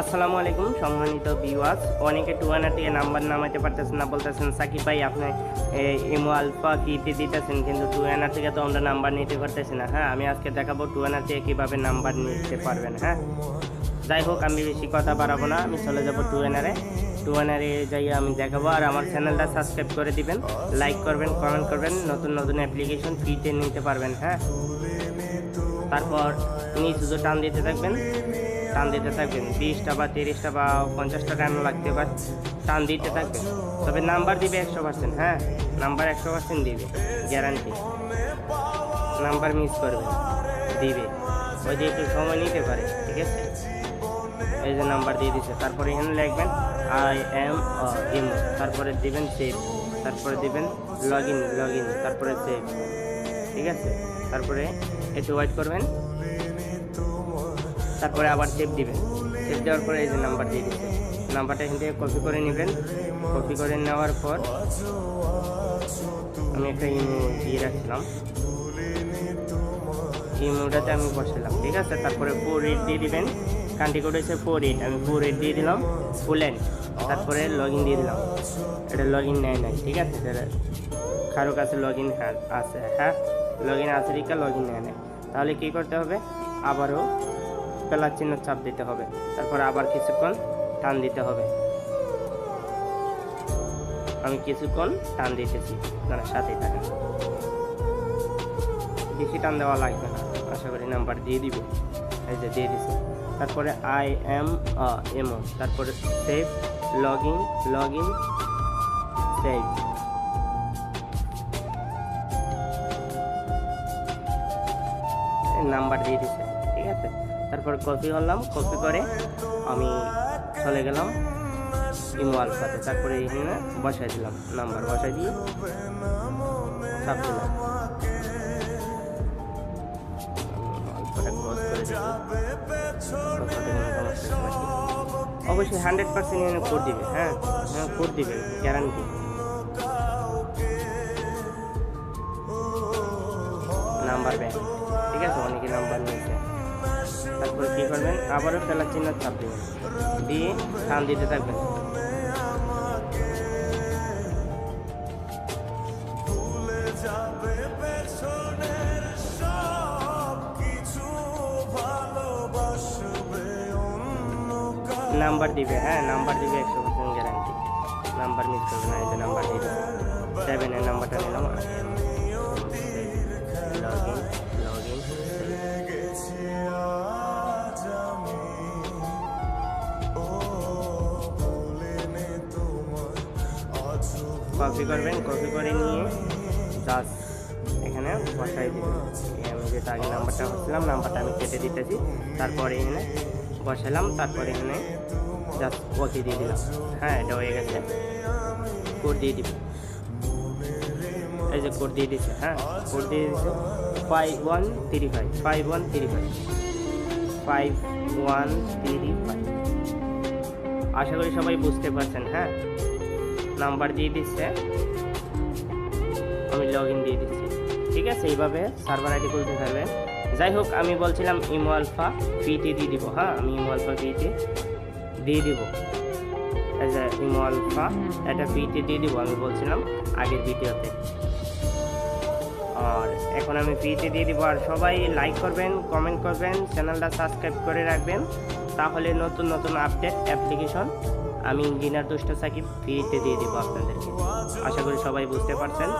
আসসালামু আলাইকুম, সম্মানিত ভিউয়ার্স অনেকে টুয়ানা থেকে নাম্বার নামাইতে পারতেছেন না, বলতেছেন, সাকিব ভাই, আপনি ইমো আলফা ফিতে দিতেছেন? কিন্তু টুয়ানা থেকে তো আমরা নাম্বার নিতে পারতেছি না। হ্যাঁ আমি আজকে দেখাবো টুয়ানা থেকে কীভাবে নাম্বার নিতে পারবেন হ্যাঁ? যাই হোক, আমি বেশি কথা বাড়াবো না, আমি চলে যাব টুয়েনারে। টুয়েনারে যাই আমি দেখাবো, আর আমার চ্যানেলটা সাবস্ক্রাইব করে দিবেন, লাইক করবেন, কমেন্ট করবেন, নতুন নতুন অ্যাপ্লিকেশন ফ্রিতে নিতে পারবেন হ্যাঁ? তারপর নিচ টান দিতে থাকবেন। টান দিতে থাকবেন। বিশটা বা তিরিশটা বা পঞ্চাশটা টান লাগতে পারে, টান দিতে থাকবেন। তবে নাম্বার দিবে একশো পার্সেন্ট হ্যাঁ? নাম্বার একশো পার্সেন্ট দিবে গ্যারান্টি নাম্বার মিস করবে, দিবে। ওই যে একটু সময় নিতে পারে, ঠিক আছে? এই যে নাম্বার দিয়ে দিচ্ছে তারপরে এখানে লিখবেন আই এম ইমো তারপরে দিবেন সেভ তারপরে দিবেন লগ ইন লগ ইন তারপরে সেভ ঠিক আছে? তারপরে একটু ওয়েট করবেন। তারপরে আবার সেভ দিবেন সেভ দেওয়ার পরে এই যে নাম্বার দিয়ে দিচ্ছে। নাম্বারটা এখান থেকে কপি করে নেবেন। কপি করে নেওয়ার পর আমি একটা ইমো দিয়ে রাখছিলাম ইমোটাতে আমি বসালাম, ঠিক আছে? তারপরে ফোর এইট দিয়ে দিবেন। কান্ট্রি কোড হচ্ছে ফোর এইট আমি ফোর এইট দিয়ে দিলাম। ফুল এন্ড তারপরে লগ ইন দিয়ে দিলাম। এটা লগ ইন নেয় নাই, ঠিক আছে? এটা কারও কাছে লগ ইন আছে হ্যাঁ? লগ ইন আছে রিকা লগ ইন নেয় নাই। তাহলে কী করতে হবে? আবারও প্লাস চিহ্ন চাপ দিতে হবে। তারপর আবার কিছুক্ষণ টান দিতে হবে। আমি কিছুক্ষণ টান দিতেছি। আপনারা সাথেই থাকেন। বেশি টান দেওয়া লাগবে না। আশা করি নাম্বার দিয়ে দিবে। এই যে দিয়ে দিছে। তারপরে আই এম এমও তারপরে save log in log in save number দিয়ে দিছে। ঠিক আছে। তারপর কপি করলাম কপি করে আমি চলে গেলাম ইমো আলফাতে। তারপরে এখানে বসাই দিলাম নাম্বার বসাই দিয়ে চাপ দিলাম। করে। অবশ্যই হান্ড্রেড পার্সেন্ট এখানে কোড দিবে হ্যাঁ? হ্যাঁ কোড দিবে গ্যারান্টি নাম্বার ব্যাংক ঠিক আছে? অনেকে নাম্বার নিয়েছে। তারপরে কী করবেন? আবারও খেলার চিহ্ন চাপ দেবেন। দিয়ে টান দিতে থাকবেন। নাম্বার দিবে হ্যাঁ নাম্বার দিবে একশো পার্সেন্ট গ্যারান্টি নাম্বার মিস করবে না এই যে নাম্বার দিবে সেভেনের নাম্বারটা নিলাম কপি করবেন কপি করে নিয়ে জাস্ট এখানে বসাই দেবেন। আমি যেটা আগে নাম্বারটা বসছিলাম নাম্বারটা আমি কেটে দিতেছি। তারপরে এখানে বসালাম, তারপরে এখানে জাস্ট ওকে দিয়ে দিলাম। হ্যাঁ এটা হয়ে গেছে। কোড দিয়ে দিব। এই যে কোড দিয়ে দিচ্ছে হ্যাঁ কোড দিয়ে দিচ্ছে five one three five five one three five five one three five আশা করি সবাই বুঝতে পারছেন হ্যাঁ। নাম্বার দিয়ে দিচ্ছে। আমি লগ ইন দিয়ে দিচ্ছি। ঠিক আছে, এইভাবে সার্ভার আইডি খুলতে পারবে যাই হোক, আমি বলছিলাম ইমো আলফা ফিতে দিয়ে দিব। হ্যাঁ আমি ইমো আলফা ফিতে দিয়ে দিব। ইমো আলফা এটা ফিতে দিয়ে দিব, আমি বলছিলাম আগের ভিডিওতে। আর এখন আমি ফ্রিতে দিয়ে দিব। আর সবাই লাইক করবেন কমেন্ট করবেন চ্যানেলটা সাবস্ক্রাইব করে রাখবেন। তাহলে নতুন নতুন আপডেট অ্যাপ্লিকেশন আমি ইঞ্জিনিয়ার দোষটা সাকিব ফ্রিতে দিয়ে দেবো আপনাদেরকে। আশা করি সবাই বুঝতে পারছেন।